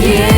you.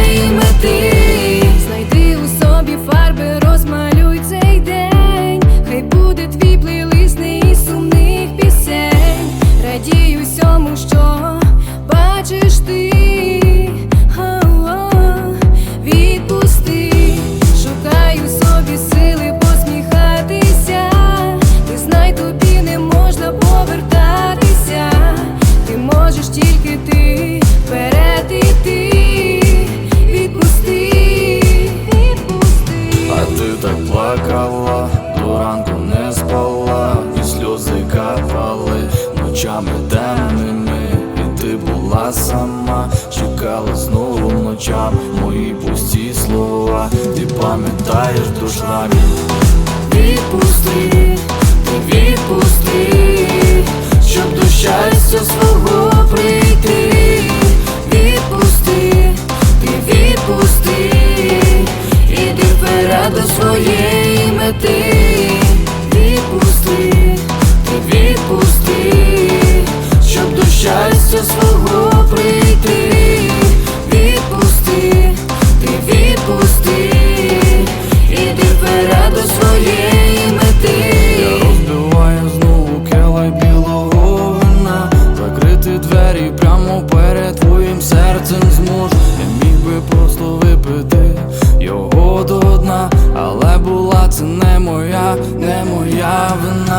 плакала, і сльози капали ночами денними і ти була сама, чекала знову ночам мої пусті слова, ти пам'ятаєш душа Відпусти, ти відпусти, щоб дощастя свого. Тому перед твоїм серцем зможу Я міг би просто випити його до дна, але була це не моя, не моя вина.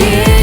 you.